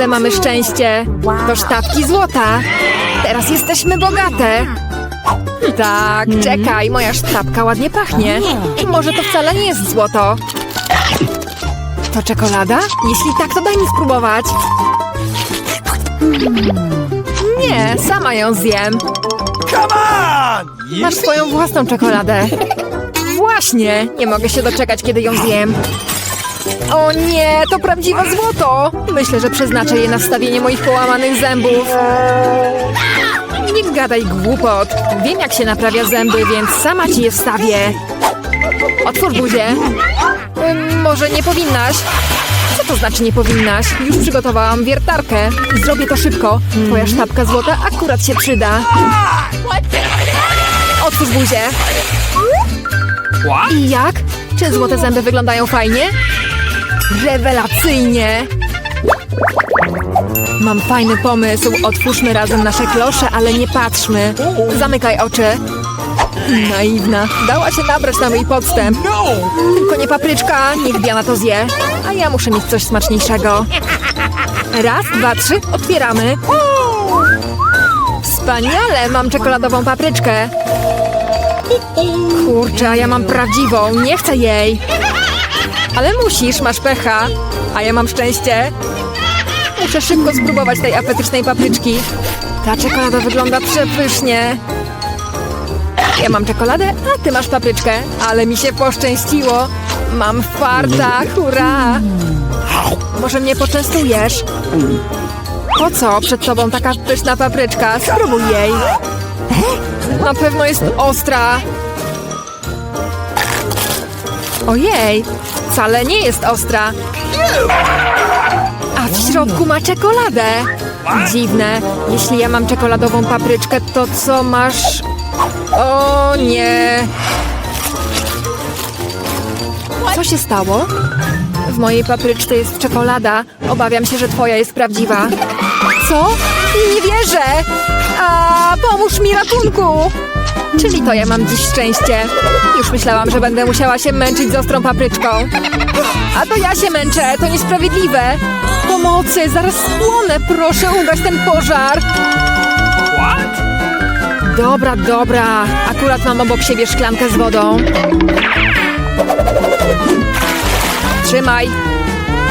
Ale mamy szczęście. To sztabki złota. Teraz jesteśmy bogate. Tak, czekaj, moja sztabka ładnie pachnie. Może to wcale nie jest złoto. To czekolada? Jeśli tak, to daj mi spróbować. Nie, sama ją zjem. Come on! Masz swoją własną czekoladę. Właśnie, nie mogę się doczekać, kiedy ją zjem. O nie, to prawdziwe złoto! Myślę, że przeznaczę je na wstawienie moich połamanych zębów. Nie gadaj głupot. Wiem, jak się naprawia zęby, więc sama ci je wstawię. Otwórz buzię. Może nie powinnaś? Co to znaczy nie powinnaś? Już przygotowałam wiertarkę. Zrobię to szybko. Twoja sztabka złota akurat się przyda. Otwórz buzię. I jak? Czy złote zęby wyglądają fajnie? Rewelacyjnie! Mam fajny pomysł. Otwórzmy razem nasze klosze, ale nie patrzmy. Zamykaj oczy. Naiwna. Dała się nabrać na mój podstęp. No! Tylko nie papryczka, niech Diana to zje. A ja muszę mieć coś smaczniejszego. Raz, dwa, trzy, otwieramy. Wspaniale, mam czekoladową papryczkę. Kurczę, a ja mam prawdziwą, nie chcę jej. Ale musisz, masz pecha. A ja mam szczęście. Muszę szybko spróbować tej apetycznej papryczki. Ta czekolada wygląda przepysznie. Ja mam czekoladę, a ty masz papryczkę. Ale mi się poszczęściło. Mam farta, hurra! Może mnie poczęstujesz? Po co przed tobą taka pyszna papryczka? Spróbuj jej. Na pewno jest ostra. Ojej, wcale nie jest ostra. A w środku ma czekoladę. Dziwne. Jeśli ja mam czekoladową papryczkę, to co masz? O nie. Co się stało? W mojej papryczce jest czekolada. Obawiam się, że twoja jest prawdziwa. Co? Nie wierzę! A pomóż mi ratunku! Czyli to ja mam dziś szczęście. Już myślałam, że będę musiała się męczyć z ostrą papryczką. A to ja się męczę, to niesprawiedliwe. Pomocy, zaraz spłonę, proszę ugaś ten pożar. What? Dobra, dobra. Akurat mam obok siebie szklankę z wodą. Trzymaj.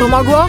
Pomogło?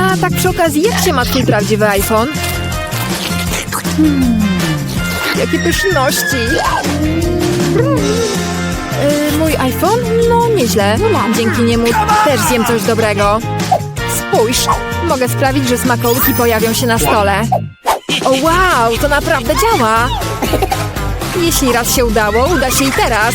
A tak przy okazji, jak się ma twój prawdziwy iPhone? Jakie pyszności! Yy, mój iPhone? No, nieźle. Dzięki niemu też zjem coś dobrego. Spójrz, mogę sprawić, że smakołyki pojawią się na stole. O wow, to naprawdę działa! Jeśli raz się udało, uda się i teraz.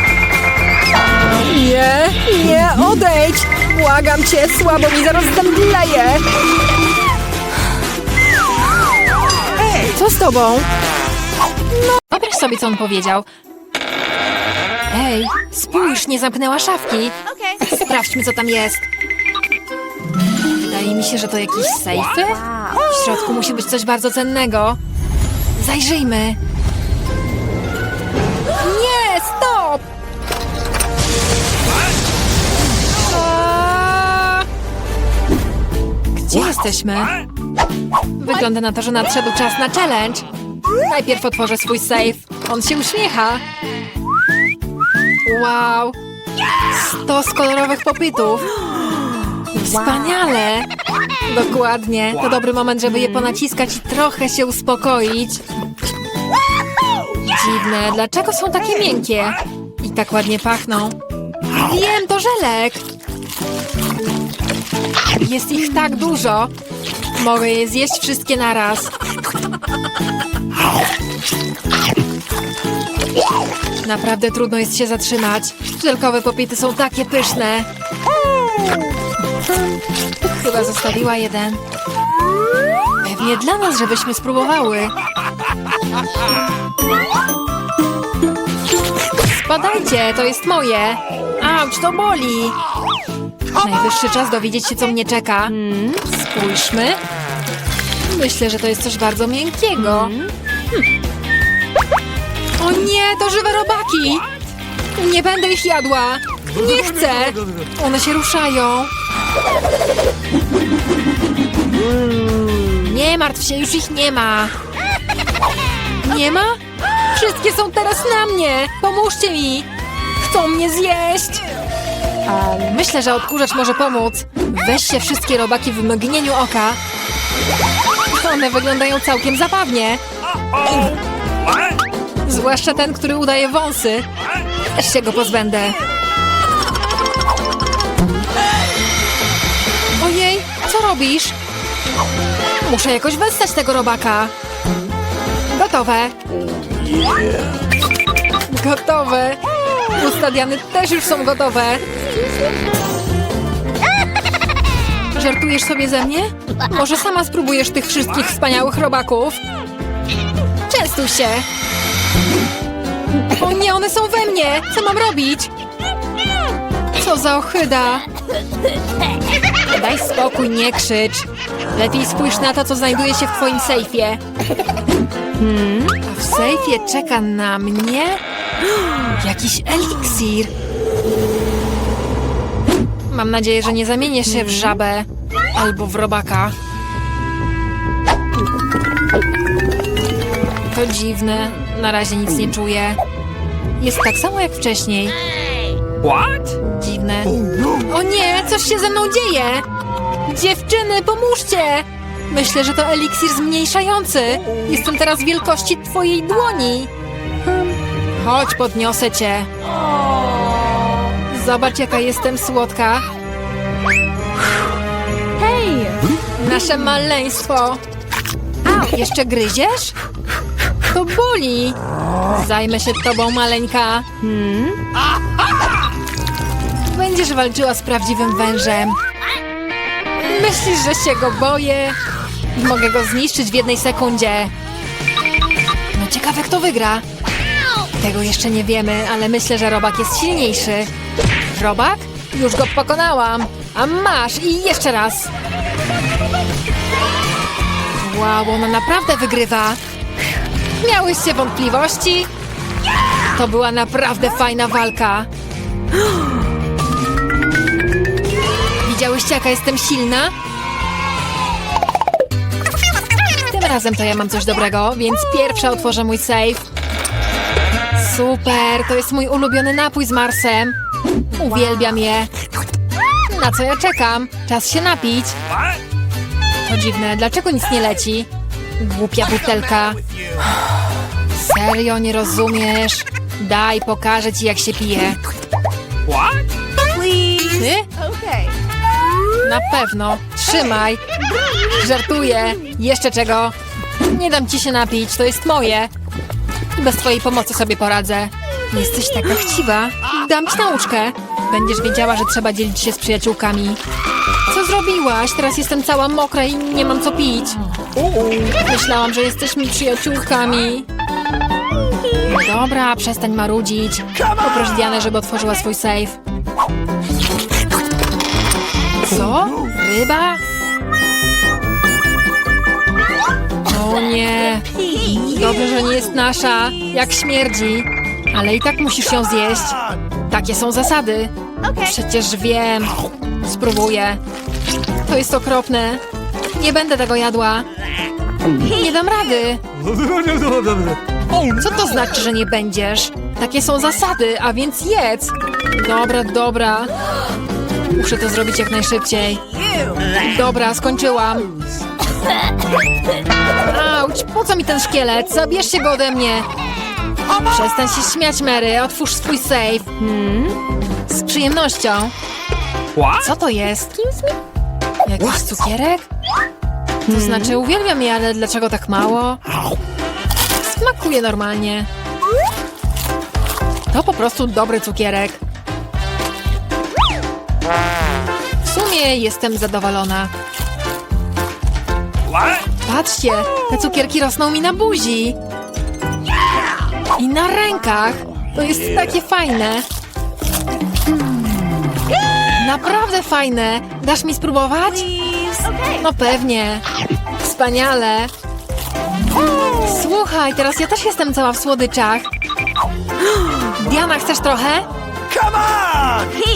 Nie, nie, odejdź! Błagam cię, słabo mi zaraz zemdleje! Co z tobą? No, wyobraź sobie, co on powiedział. Ej, spójrz, nie zamknęła szafki. Sprawdźmy, co tam jest. Wydaje mi się, że to jakieś sejfy. W środku musi być coś bardzo cennego. Zajrzyjmy. Gdzie jesteśmy? Wygląda na to, że nadszedł czas na challenge. Najpierw otworzę swój safe. On się uśmiecha. Wow! Stos kolorowych popytów. Wspaniale! Dokładnie. To dobry moment, żeby je ponaciskać i trochę się uspokoić. Dziwne, dlaczego są takie miękkie? I tak ładnie pachną. Wiem, to żelek! Jest ich tak dużo. Mogę je zjeść wszystkie naraz. Naprawdę trudno jest się zatrzymać. Żelkowe popity są takie pyszne. Chyba zostawiła jeden. Pewnie dla nas, żebyśmy spróbowały. Spadajcie, to jest moje. Auć, to boli. Najwyższy czas dowiedzieć się, co mnie czeka. Spójrzmy. Myślę, że to jest coś bardzo miękkiego. Hm. O nie, to żywe robaki! Nie będę ich jadła. Nie chcę. One się ruszają. Nie martw się, już ich nie ma. Nie ma? Wszystkie są teraz na mnie. Pomóżcie mi. Chcą mnie zjeść! Myślę, że odkurzacz może pomóc. Weź się wszystkie robaki w mgnieniu oka. One wyglądają całkiem zabawnie. Zwłaszcza ten, który udaje wąsy. Też się go pozbędę. Ojej, co robisz? Muszę jakoś westać tego robaka. Gotowe. Gotowe. Usta Diany też już są gotowe. Żartujesz sobie ze mnie? Może sama spróbujesz tych wszystkich wspaniałych robaków? Częstuj się. O nie, one są we mnie! Co mam robić? Co za ohyda! Daj spokój, nie krzycz. Lepiej spójrz na to, co znajduje się w twoim sejfie. Hmm? A w sejfie czeka na mnie? Jakiś eliksir. Mam nadzieję, że nie zamienię się w żabę albo w robaka. To dziwne. Na razie nic nie czuję. Jest tak samo jak wcześniej. What? Dziwne. O nie, coś się ze mną dzieje! Dziewczyny, pomóżcie! Myślę, że to eliksir zmniejszający. Jestem teraz wielkości twojej dłoni. Chodź, podniosę cię. Zobacz, jaka jestem słodka. Hej! Nasze maleństwo. Jeszcze gryziesz? To boli. Zajmę się tobą, maleńka. Będziesz walczyła z prawdziwym wężem. Myślisz, że się go boję? Mogę go zniszczyć w jednej sekundzie. No ciekawe, kto wygra. Tego jeszcze nie wiemy, ale myślę, że robak jest silniejszy. Robak? Już go pokonałam. A masz i jeszcze raz. Wow, ona naprawdę wygrywa. Miałyście wątpliwości? To była naprawdę fajna walka. Widziałyście, jaka jestem silna? Tym razem to ja mam coś dobrego, więc pierwsza otworzę mój safe. Super, to jest mój ulubiony napój z Marsem. Uwielbiam je. Na co ja czekam? Czas się napić. To dziwne, dlaczego nic nie leci? Głupia butelka. Serio, nie rozumiesz? Daj, pokażę ci, jak się pije. Ty? Na pewno. Trzymaj. Żartuję. Jeszcze czego? Nie dam ci się napić, to jest moje. Bez twojej pomocy sobie poradzę. Jesteś taka chciwa. Dam ci nauczkę. Będziesz wiedziała, że trzeba dzielić się z przyjaciółkami. Co zrobiłaś? Teraz jestem cała mokra i nie mam co pić. Myślałam, że jesteśmy przyjaciółkami. Dobra, przestań marudzić. Poproś Dianę, żeby otworzyła swój safe. Co? Ryba? O nie! Dobrze, że nie jest nasza. Jak śmierdzi. Ale i tak musisz ją zjeść. Takie są zasady. Przecież wiem. Spróbuję. To jest okropne. Nie będę tego jadła. Nie dam rady. Co to znaczy, że nie będziesz? Takie są zasady, a więc jedz. Dobra, dobra. Muszę to zrobić jak najszybciej. Dobra, skończyłam. Auć, po co mi ten szkielet? Zabierzcie go ode mnie. Przestań się śmiać, Mary. Otwórz swój safe. Hmm? Z przyjemnością. What? Co to jest? Jakiś cukierek? To znaczy, uwielbiam je, ale dlaczego tak mało? Smakuje normalnie. To po prostu dobry cukierek. W sumie jestem zadowolona. Patrzcie, te cukierki rosną mi na buzi. I na rękach. To jest takie fajne. Naprawdę fajne. Dasz mi spróbować? No pewnie. Wspaniale. Słuchaj, teraz ja też jestem cała w słodyczach. Diana, chcesz trochę? Come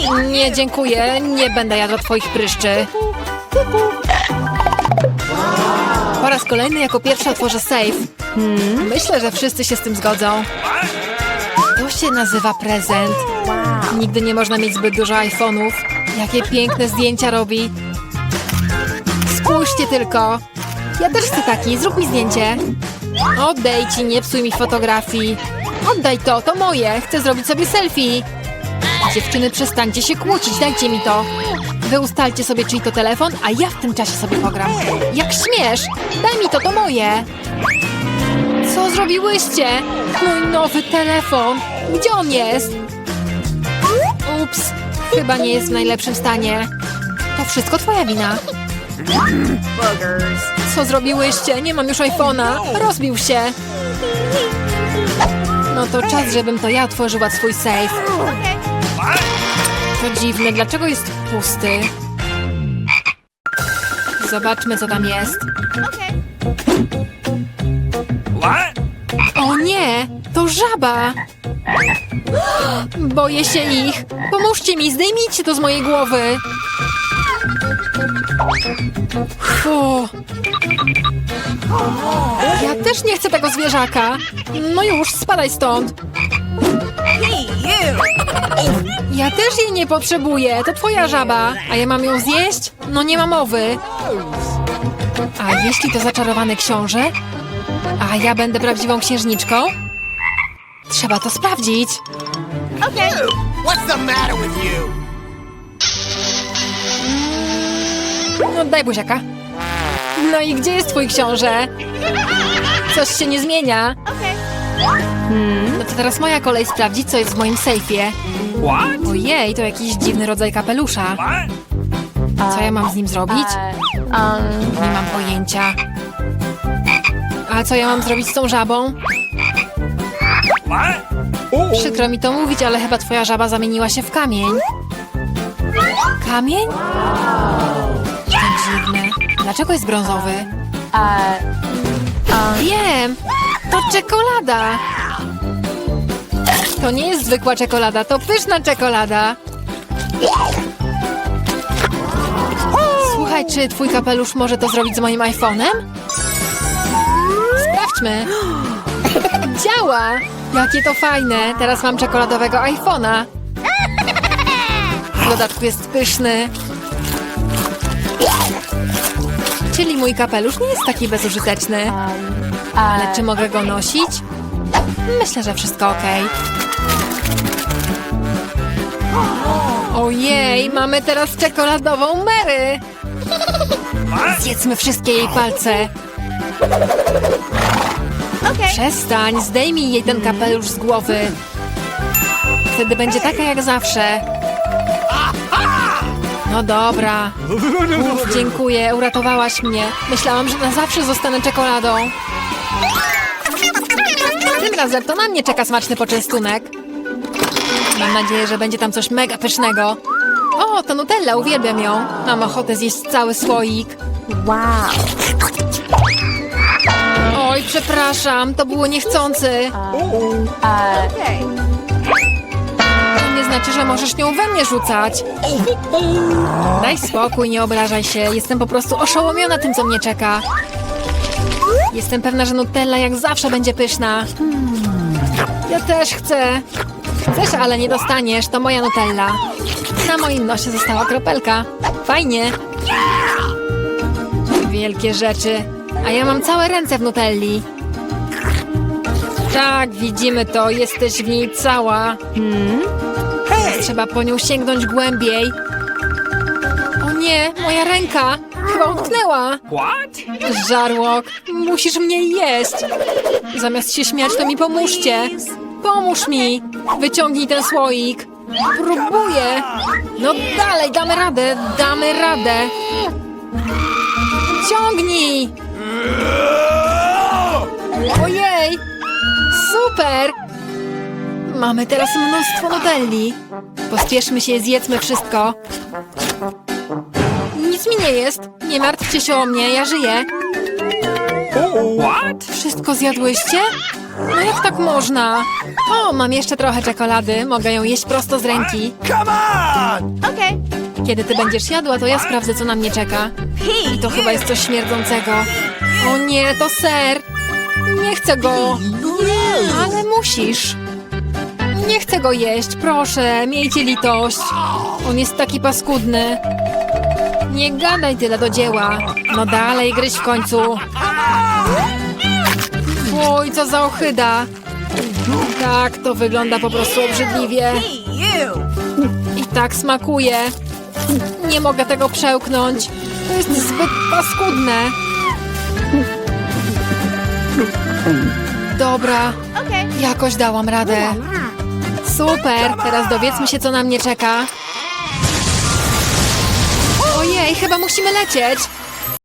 on! Nie, dziękuję. Nie będę jadła twoich pryszczy. Po raz kolejny jako pierwsza otworzę safe. Hmm, myślę, że wszyscy się z tym zgodzą. To się nazywa prezent. Nigdy nie można mieć zbyt dużo iPhone'ów. Jakie piękne zdjęcia robi. Spójrzcie tylko. Ja też chcę taki, zrób mi zdjęcie. Oddaj ci, nie psuj mi fotografii. Oddaj to, to moje. Chcę zrobić sobie selfie. Dziewczyny, przestańcie się kłócić, dajcie mi to. Wy ustalcie sobie, czyj to telefon, a ja w tym czasie sobie pogram. Jak śmiesz! Daj mi to, to moje! Co zrobiłyście? Mój nowy telefon! Gdzie on jest? Ups, chyba nie jest w najlepszym stanie. To wszystko twoja wina. Co zrobiłyście? Nie mam już iPhone'a. Rozbił się. No to czas, żebym to ja otworzyła swój safe. To dziwne, dlaczego jest pusty? Zobaczmy, co tam jest. O nie, to żaba! Boję się ich. Pomóżcie mi, zdejmijcie to z mojej głowy. Fu. Ja też nie chcę tego zwierzaka. No już, spadaj stąd. Ja też jej nie potrzebuję. To twoja żaba. A ja mam ją zjeść? No nie ma mowy. A jeśli to zaczarowany książę? A ja będę prawdziwą księżniczką? Trzeba to sprawdzić. What's the matter with you? No daj buziaka. No i gdzie jest twój książę? Coś się nie zmienia. Hmm, no to teraz moja kolej sprawdzić, co jest w moim sejfie. What? Ojej, to jakiś dziwny rodzaj kapelusza. What? Co ja mam z nim zrobić? Nie mam pojęcia. A co ja mam zrobić z tą żabą? Przykro mi to mówić, ale chyba twoja żaba zamieniła się w kamień. Kamień? To dziwne. Dlaczego jest brązowy? Wiem! Czekolada! To nie jest zwykła czekolada, to pyszna czekolada! Słuchaj, czy twój kapelusz może to zrobić z moim iPhone'em? Sprawdźmy! Działa! Jakie to fajne! Teraz mam czekoladowego iPhone'a. W dodatku jest pyszny. Czyli mój kapelusz nie jest taki bezużyteczny. Ale czy mogę go nosić? Myślę, że wszystko ok. Ojej, mamy teraz czekoladową Mary! Zjedzmy wszystkie jej palce. Przestań, zdejmij jej ten kapelusz z głowy. Wtedy będzie taka jak zawsze. No dobra. Uf, dziękuję, uratowałaś mnie. Myślałam, że na zawsze zostanę czekoladą. Tym razem to na mnie czeka smaczny poczęstunek. Mam nadzieję, że będzie tam coś mega pysznego. O, to Nutella, uwielbiam ją. Mam ochotę zjeść cały słoik. Oj, przepraszam, to było niechcący. To nie znaczy, że możesz nią we mnie rzucać. Daj spokój, nie obrażaj się. Jestem po prostu oszołomiona tym, co mnie czeka. Jestem pewna, że Nutella jak zawsze będzie pyszna. Ja też chcę. Chcesz, ale nie dostaniesz. To moja Nutella. Na moim nosie została kropelka. Fajnie. Wielkie rzeczy. A ja mam całe ręce w Nutelli. Tak, widzimy to. Jesteś w niej cała. Trzeba po nią sięgnąć głębiej. O nie, moja ręka! Chyba utknęła! What? Żarłok, musisz mnie jeść! Zamiast się śmiać, to mi pomóżcie! Pomóż mi! Wyciągnij ten słoik! Próbuję! No dalej, damy radę, damy radę! Ciągnij! Ojej! Super! Mamy teraz mnóstwo Nutelli. Pospieszmy się, zjedzmy wszystko. Nic mi nie jest. Nie martwcie się o mnie, ja żyję. What? Wszystko zjadłyście? No jak tak można? O, mam jeszcze trochę czekolady. Mogę ją jeść prosto z ręki. Come on! Kiedy ty będziesz jadła, to ja sprawdzę, co na mnie czeka. I to chyba jest coś śmierdzącego. O nie, to ser. Nie chcę go. Ale musisz. Nie chcę go jeść, proszę, miejcie litość. On jest taki paskudny. Nie gadaj tyle do dzieła. No dalej, gryź w końcu. Oj, co za ochyda. Tak, to wygląda po prostu obrzydliwie. I tak smakuje. Nie mogę tego przełknąć. To jest zbyt paskudne. Dobra, jakoś dałam radę. Super, teraz dowiedzmy się, co na mnie czeka. Ojej, chyba musimy lecieć.